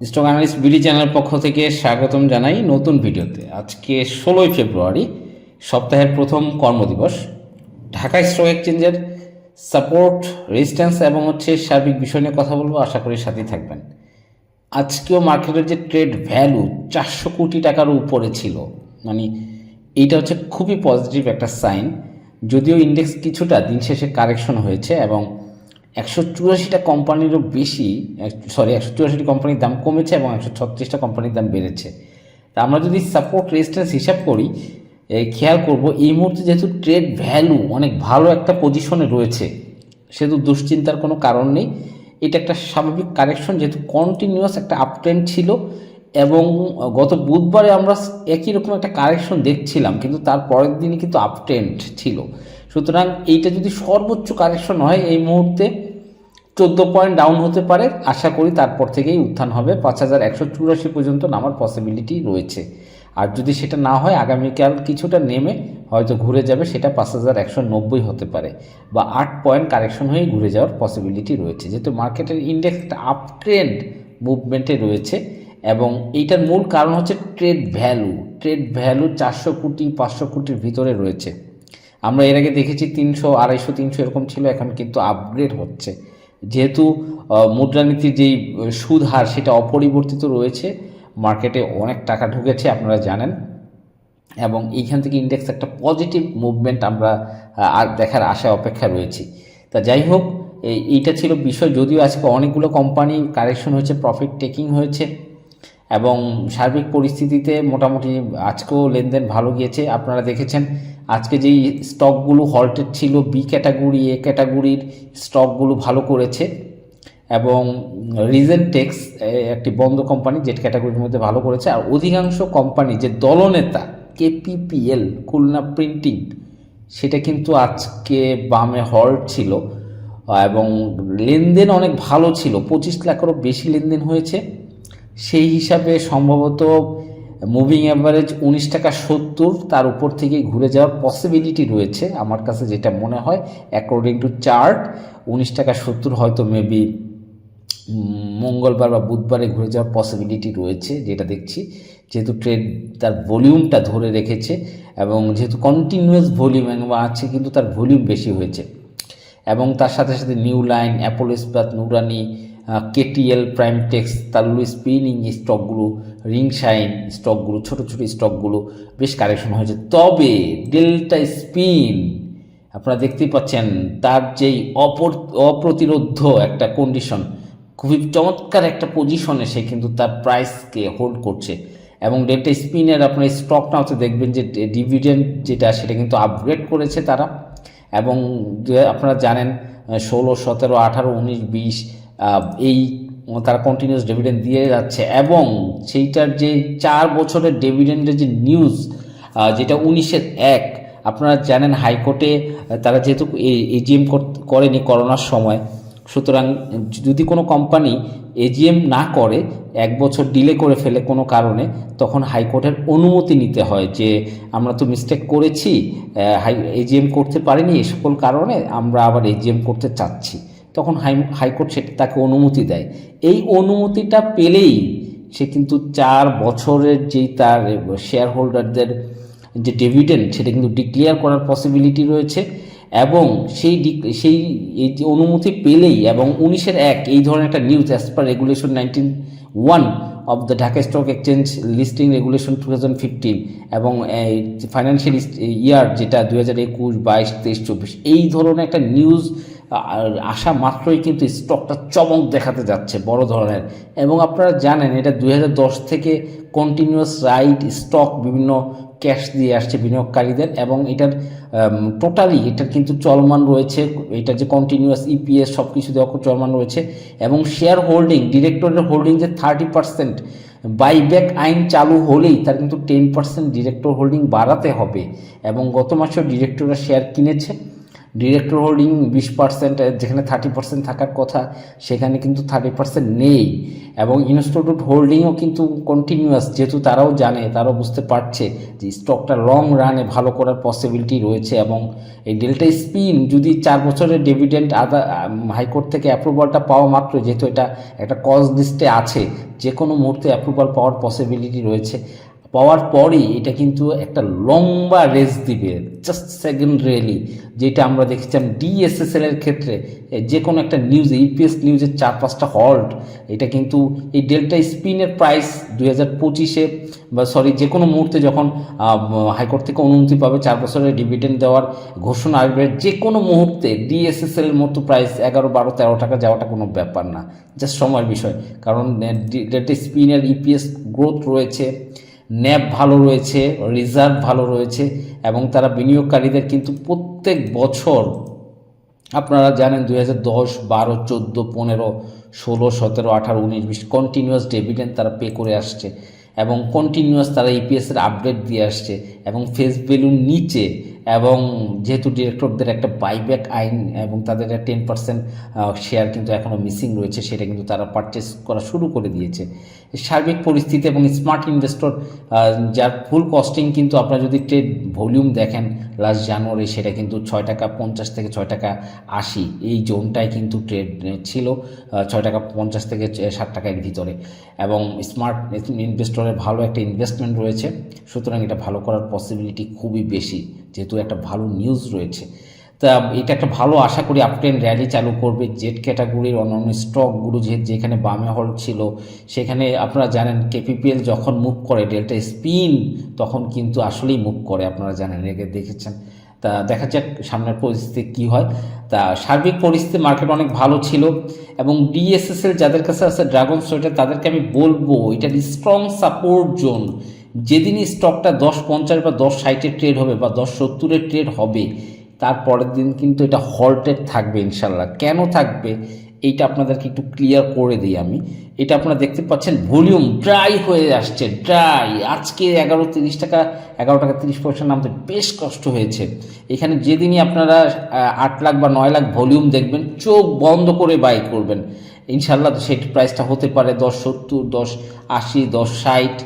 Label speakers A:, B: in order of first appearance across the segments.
A: Stock analyst BD channel পক্ষ থেকে স্বাগতম জানাই নতুন ভিডিওতে। আজকে ষোলোই ফেব্রুয়ারি, সপ্তাহের প্রথম কর্মদিবস। ঢাকা স্টক এক্সচেঞ্জের সাপোর্ট রেজিস্ট্যান্স এবং হচ্ছে সার্বিক বিষয় নিয়ে কথা বলব, আশা করি সাথেই থাকবেন। আজকেও মার্কেটের যে ট্রেড ভ্যালু চারশো কোটি টাকার উপরে ছিল মানে এইটা হচ্ছে খুবই পজিটিভ একটা সাইন যদিও ইন্ডেক্স কিছুটা দিন শেষে কারেকশন হয়েছে এবং একশো চুরাশিটা কোম্পানিরও বেশি সরি একশো চুরাশিটি কোম্পানির দাম কমেছে এবং একশো ছত্রিশটা কোম্পানির দাম বেড়েছে। তা আমরা যদি সাপোর্ট রেজিস্ট্যান্স হিসাব করি খেয়াল করব এই মুহূর্তে যেহেতু ট্রেড ভ্যালু অনেক ভালো একটা পজিশনে রয়েছে, সেহেতু দুশ্চিন্তার কোনো কারণ নেই। এটা একটা স্বাভাবিক কারেকশন যেহেতু কন্টিনিউয়াস একটা আপট্রেন্ড ছিল এবং গত বুধবারে আমরা একই রকম একটা কারেকশন দেখছিলাম, কিন্তু তার পরের দিনই কিন্তু আপট্রেন্ড ছিল। সুতরাং এইটা যদি সর্বোচ্চ কারেকশন হয় এই মুহূর্তে চোদ্দ পয়েন্ট ডাউন হতে পারে। আশা করি তারপর থেকেই উত্থান হবে। পাঁচ হাজার একশো চুরাশি পর্যন্ত নামার পসিবিলিটি রয়েছে। আর যদি সেটা না হয়, আগামীকাল কিছুটা নেমে হয়তো ঘুরে যাবে, সেটা পাঁচ হাজার একশো নব্বই হতে পারে বা আট পয়েন্ট কারেকশন হয়ে ঘুরে যাওয়ার পসিবিলিটি রয়েছে। যেহেতু মার্কেটের ইন্ডেক্স একটা আপট্রেন্ড মুভমেন্টে রয়েছে এবং এইটার মূল কারণ হচ্ছে ট্রেড ভ্যালু ট্রেড ভ্যালু চারশো কোটি, পাঁচশো কোটির ভিতরে রয়েছে। আমরা এর আগে দেখেছি তিনশো, আড়াইশো, তিনশো এরকম ছিল, এখন কিন্তু আপগ্রেড হচ্ছে। যেহেতু মুদ্রানীতির যেই সুদ হার সেটা অপরিবর্তিত রয়েছে, মার্কেটে অনেক টাকা ঢুকেছে, আপনারা জানেন। এবং এইখান থেকে ইন্ডেক্স একটা পজিটিভ মুভমেন্ট আমরা আর দেখার আশা, অপেক্ষা রয়েছি। তা যাই হোক এইটা ছিল বিষয়, যদিও আজকে অনেকগুলো কোম্পানি কারেকশন হয়েছে প্রফিট টেকিং হয়েছে। এবং সার্বিক পরিস্থিতিতে মোটামুটি আজকেও লেনদেন ভালো গিয়েছে। আপনারা দেখেছেন, আজকে যেই স্টকগুলো হল্টেড ছিল বি ক্যাটাগরি এ ক্যাটাগরির স্টকগুলো ভালো করেছে এবং রিজেন্ট টেক্স একটি বন্ধ কোম্পানি জেট ক্যাটাগরির মধ্যে ভালো করেছে। আর অধিকাংশ কোম্পানি যে দলনেতা কেপিপিএল খুলনা প্রিন্টিং সেটা কিন্তু আজকে বামে হল্ট ছিল এবং লেনদেন অনেক ভালো ছিল। পঁচিশ লাখেরও বেশি লেনদেন হয়েছে। সেই হিসাবে সম্ভবত মুভিং অ্যাভারেজ উনিশ টাকা সত্তর, তার উপর থেকে ঘুরে যাওয়ার পসিবিলিটি রয়েছে আমার কাছে যেটা মনে হয় অ্যাকর্ডিং টু চার্ট উনিশ টাকা সত্তর হয়তো মেবি মঙ্গলবার বা বুধবারে ঘুরে যাওয়ার পসিবিলিটি রয়েছে, যেটা দেখছি। যেহেতু ট্রেড তার ভলিউমটা ধরে রেখেছে এবং যেহেতু কন্টিনিউয়াস ভলিউম আছে, কিন্তু তার ভলিউম বেশি হয়েছে। এবং তার সাথে সাথে new line Apollo Ispat Nurani KTL, Prime Tex তালুলু spinning স্টকগুলো রিং শাইন স্টকগুলো ছোট ছোট স্টকগুলো বেশ কারেকশন হয়েছে। তবে ডেল্টা স্পিন আপনারা দেখতেই পাচ্ছেন তার যেই অপর অপ্রতিরোধ একটা কন্ডিশন খুবই চমৎকার একটা পজিশনে সে কিন্তু তার প্রাইসকে হোল্ড করছে। এবং ডেল্টা স্পিনের আপনার স্টকটা হচ্ছে দেখবেন যে ডিভিডেন্ড যেটা, সেটা কিন্তু আপগ্রেড করেছে তারা। এবং আপনারা জানেন ষোলো, সতেরো, আঠারো, উনিশ, বিশ এই তারা কন্টিনিউস ডিভিডেন্ড দিয়ে যাচ্ছে এবং সেইটার যে চার বছরের ডিভিডেন্ডের যে নিউজ যেটা উনিশের এক, আপনারা জানেন হাইকোর্টে তারা যেহেতু এজিএম করেনি করোনার সময়, সুতরাং যদি কোনো কোম্পানি এজিএম না করে, এক বছর ডিলে করে ফেলে কোনো কারণে, তখন হাইকোর্টের অনুমতি নিতে হয় যে আমরা তো মিস্টেক করেছি হাই এজিএম করতে পারিনি এই সকল কারণে, আমরা আবার এজিএম করতে চাচ্ছি। তখন হাই, হাইকোর্ট সেটা তাকে অনুমতি দেয়। এই অনুমতিটা পেলেই সে কিন্তু চার বছরের যেই তার শেয়ার হোল্ডারদের যে ডিভিডেন্ড সেটা কিন্তু ডিক্লেয়ার করার পসিবিলিটি রয়েছে এবং সেই সেই এই যে অনুমতি পেলেই এবং উনিশের এক এই ধরনের একটা news as per regulation nineteen one of the Dhaka stock exchange listing regulation two thousand fifteen এবং ফাইন্যান্সিয়াল ইয়ার যেটা দু হাজার একুশ, বাইশ, তেইশ, চব্বিশ, এই ধরনের একটা নিউজ আসা মাত্রই কিন্তু স্টকটা চমক দেখাতে যাচ্ছে বড় ধরনের। এবং আপনারা জানেন, এটা দু হাজার দশ থেকে কন্টিনিউয়াস রাইট স্টক বিভিন্ন ক্যাশ দিয়ে আসছে বিনিয়োগকারীদের এবং এটার টোটালি এটার কিন্তু চলমান রয়েছে। এটা যে কন্টিনিউয়াস ইপিএস সব কিছু দেওয়া চলমান রয়েছে এবং শেয়ার হোল্ডিং ডিরেক্টরের হোল্ডিং যে থার্টি পার্সেন্ট বাইব্যাক আইন চালু হলেই তার কিন্তু টেন পার্সেন্ট ডিরেক্টর হোল্ডিং বাড়াতে হবে। এবং গত মাসেও ডিরেক্টররা শেয়ার কিনেছে। ডিরেক্টর হোল্ডিং বিশ পার্সেন্ট যেখানে থার্টি পার্সেন্ট থাকার কথা, সেখানে কিন্তু থার্টি পার্সেন্ট নেই। এবং ইনস্টিটিউট হোল্ডিংও কিন্তু কন্টিনিউয়াস যেহেতু তারাও জানে, তারাও বুঝতে পারছে যে স্টকটা লং রানে ভালো করার পসিবিলিটি রয়েছে এবং এই ডেল্টা স্পিন যদি চার বছরের ডিভিডেন্ড আদা হাইকোর্ট থেকে অ্যাপ্রুভালটা পাওয়া মাত্র, যেহেতু এটা একটা কজ লিস্টে আছে যে কোনো মুহূর্তে অ্যাপ্রুভাল পাওয়ার পসিবিলিটি রয়েছে। পাওয়ার পরই এটা কিন্তু একটা লম্বা রেস দিবে জাস্ট সেকেন্ড রেলি যেটা আমরা দেখেছিলাম ডিএসএসএল এর ক্ষেত্রে যে কোনো একটা নিউজ ইপিএস নিউজের চার পাঁচটা হল্ট এটা কিন্তু এই ডেল্টা স্পিনের প্রাইস দুই হাজার পঁচিশে, বা সরি যে কোনো মুহূর্তে যখন হাইকোর্ট থেকে অনুমতি পাবে, চার বছরের ডিভিডেন্ড দেওয়ার ঘোষণা আসবে যে কোনো মুহূর্তে ডিএসএসএল এর মতো প্রাইস এগারো, বারো, তেরো টাকা যাওয়াটা কোনো ব্যাপার না জাস্ট সময়ের বিষয়, কারণ ডেল্টা স্পিনের ইপিএস গ্রোথ রয়েছে ন্যাপ ভালো রয়েছে, রিজার্ভ ভালো রয়েছে এবং তারা বিনিয়োগকারীদের কিন্তু প্রত্যেক বছর আপনারা জানেন দুই হাজার দশ, বারো, চোদ্দ, পনেরো, ষোলো, সতেরো, আঠারো, উনিশ, বিশ কন্টিনিউয়াস ডেভিডেন্ট তারা পে করে আসছে এবং কন্টিনিউয়াস তারা ইপিএসের আপডেট দিয়ে আসছে এবং ফেস ভ্যালুর নিচে এবং যেহেতু ডিরেক্টরদের একটা বাইব্যাক আইন এবং তাদের টেন পার্সেন্ট শেয়ার কিন্তু এখনও মিসিং রয়েছে, সেটা কিন্তু তারা পারচেস করা শুরু করে দিয়েছে। সার্বিক পরিস্থিতি এবং স্মার্ট ইনভেস্টর যার ফুল কস্টিং কিন্তু আপনারা যদি ট্রেড ভলিউম দেখেন লাস্ট জানুয়ারি সেটা কিন্তু ছয় টাকা পঞ্চাশ থেকে ছয় টাকা আশি, এই জোনটায় কিন্তু ট্রেড ছিল ছয় টাকা পঞ্চাশ থেকে ষাট টাকার ভিতরে। এবং স্মার্ট ইনভেস্টরের ভালো একটা ইনভেস্টমেন্ট রয়েছে, সুতরাং এটা ভালো করার পসিবিলিটি খুবই বেশি, যেহেতু একটা ভালো নিউজ রয়েছে। তা এটা একটা ভালো আশা করি আপট্রেন র্যালি চালু করবে। জেড ক্যাটাগরির অন্যান্য স্টকগুলো যে যেখানে বামে হল ছিল, সেখানে আপনারা জানেন কেপিপিএল যখন মুভ করে ডেল্টা স্পিন তখন কিন্তু আসলেই মুভ করে, আপনারা জানেন, একে দেখেছেন। তা দেখা যাক সামনের পরিস্থিতি কি হয়। তা সার্বিক পরিস্থিতি মার্কেট অনেক ভালো ছিল এবং ডিএসএসএল যাদের কাছে আছে ড্রাগন সোয়েটার তাদেরকে আমি বলব, এটা স্ট্রং সাপোর্ট জোন যেদিনই স্টকটা দশ পঞ্চাশ বা দশ ষাটের ট্রেড হবে বা দশ সত্তরের ট্রেড হবে তারপরের দিন কিন্তু এটা হল্টেড থাকবে ইনশাল্লাহ। কেন থাকবে? এইটা আপনাদেরকে একটু ক্লিয়ার করে দিই আমি। এটা আপনারা দেখতে পাচ্ছেন ভলিউম ড্রাই হয়ে আসছে ড্রাই আজকে এগারো তিরিশ টাকা, এগারো টাকা তিরিশ পয়সা নামতে বেশ কষ্ট হয়েছে। এখানে যেদিনই আপনারা আট লাখ বা নয় লাখ ভলিউম দেখবেন, চোখ বন্ধ করে বাই করবেন। ইনশাল্লাহ সেই প্রাইসটা হতে পারে দশ সত্তর, দশ আশি, দশ ষাট।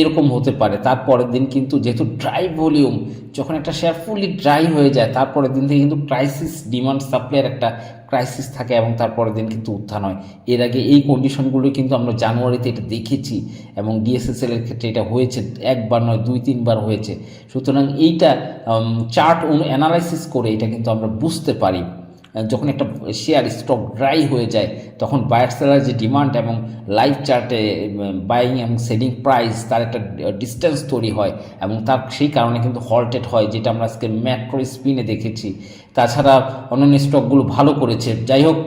A: এরকম হতে পারে। তারপরের দিন কিন্তু যেহেতু ড্রাই ভলিউম যখন একটা শেয়ার ফুলি ড্রাই হয়ে যায়, তারপরের দিন থেকে কিন্তু ক্রাইসিস ডিমান্ড সাপ্লাইয়ের একটা ক্রাইসিস থাকে এবং তারপরের দিন কিন্তু উত্থান হয়। এর আগে এই কন্ডিশনগুলো কিন্তু আমরা জানুয়ারিতে এটা দেখেছি এবং ডিএসএসএল এর ক্ষেত্রে এটা হয়েছে, একবার নয়, দুই, তিনবার হয়েছে। সুতরাং এইটা চার্ট অ্যানালাইসিস করে এটা কিন্তু আমরা বুঝতে পারি। যখন একটা শেয়ার স্টক ড্রাই হয়ে যায়, তখন বায়ার সেলার যে ডিমান্ড এবং লাইভ চার্টে বাইং এবং সেলিং প্রাইস তার একটা ডিস্টেন্স তৈরি হয় এবং তার সেই কারণে কিন্তু হল্টেড হয়, যেটা আমরা আজকে ম্যাক্রো স্পিনে দেখেছি। তাছাড়া অন্যান্য স্টকগুলো ভালো করেছে। যাই হোক,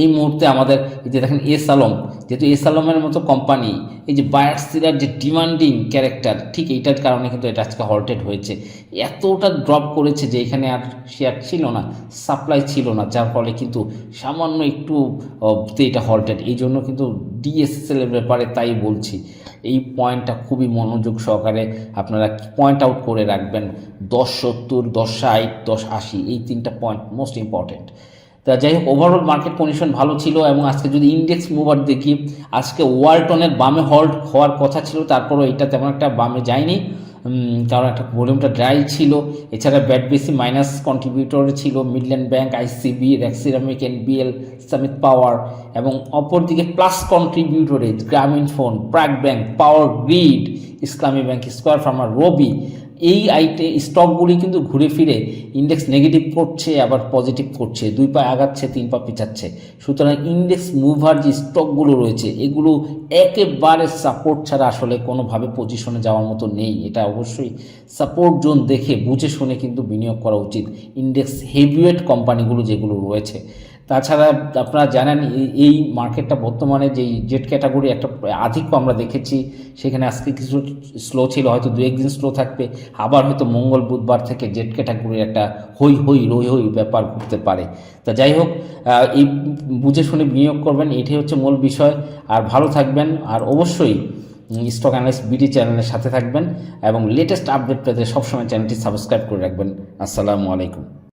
A: এই মুহূর্তে আমাদের যে দেখেন এস আলম যেহেতু এস মতো কোম্পানি এই যে বায়ার সিলার যে ডিমান্ডিং ক্যারেক্টার ঠিক এইটার কারণে কিন্তু এটা আজকে হল্টেড হয়েছে। এতটা ড্রপ করেছে যে এখানে আর শেয়ার ছিল না সাপ্লাই ছিল না, যার ফলে কিন্তু সামান্য একটু এটা হল্টেড এই জন্য কিন্তু ডিএসএসএল এর ব্যাপারে তাই বলছি। এই পয়েন্টটা খুবই মনোযোগ সহকারে আপনারা পয়েন্ট আউট করে রাখবেন। দশ সত্তর, দশ ষাট, দশ আশি, এই তিনটা পয়েন্ট মোস্ট ইম্পর্টেন্ট তা যাই হোক ওভারঅল মার্কেট কন্ডিশন ভালো ছিল এবং আজকে যদি ইন্ডেক্স মুভার দেখি, আজকে ওয়ালটনের বামে হল্ট হওয়ার কথা ছিল, তারপরও এটা তেমন একটা বামে যায়নি। কারণ একটা ভলিউমটা ড্রাই ছিল। এছাড়া ব্যাট বেশি মাইনাস কন্ট্রিবিউটর ছিল মিডল্যান্ড ব্যাংক আইসিবি র্যাক্সিরামিক এনবিএল সামিত পাওয়ার এবং অপরদিকে প্লাস কন্ট্রিবিউটরে গ্রামীণ ফোন প্রাক Bank Power Grid Islami Bank Square farmer Robi এই আইটে স্টকগুলি কিন্তু ঘুরে ফিরে ইন্ডেক্স নেগেটিভ করছে, আবার পজিটিভ করছে। দুই পা আগাচ্ছে, তিন পা পিছাচ্ছে। সুতরাং ইন্ডেক্স মুভার যে স্টকগুলো রয়েছে, এগুলো একেবারে সাপোর্ট ছাড়া আসলে কোনোভাবে পজিশনে যাওয়ার মতো নেই। এটা অবশ্যই সাপোর্ট জোন দেখে, বুঝে শুনে কিন্তু বিনিয়োগ করা উচিত। ইন্ডেক্স হেভিওয়েট কোম্পানিগুলো যেগুলো রয়েছে। তাছাড়া আপনারা জানেন, এই- মার্কেটটা বর্তমানে যেই জেট ক্যাটাগরি একটা আধিক্য আমরা দেখেছি, সেখানে আজকে কিছু স্লো ছিল, হয়তো দু একদিন স্লো থাকবে, আবার হয়তো মঙ্গল বুধবার থেকে জেট ক্যাটাগরির একটা হই হই রই হই ব্যাপার ঘুরতে পারে। তা যাই হোক এই বুঝে শুনে বিনিয়োগ করবেন, এটাই হচ্ছে মূল বিষয়, আর ভালো থাকবেন, আর অবশ্যই স্টক অ্যানালিস্ট বিডি চ্যানেলের সাথে থাকবেন, এবং লেটেস্ট আপডেট পেতে সবসময় চ্যানেলটি সাবস্ক্রাইব করে রাখবেন। আসসালামু আলাইকুম।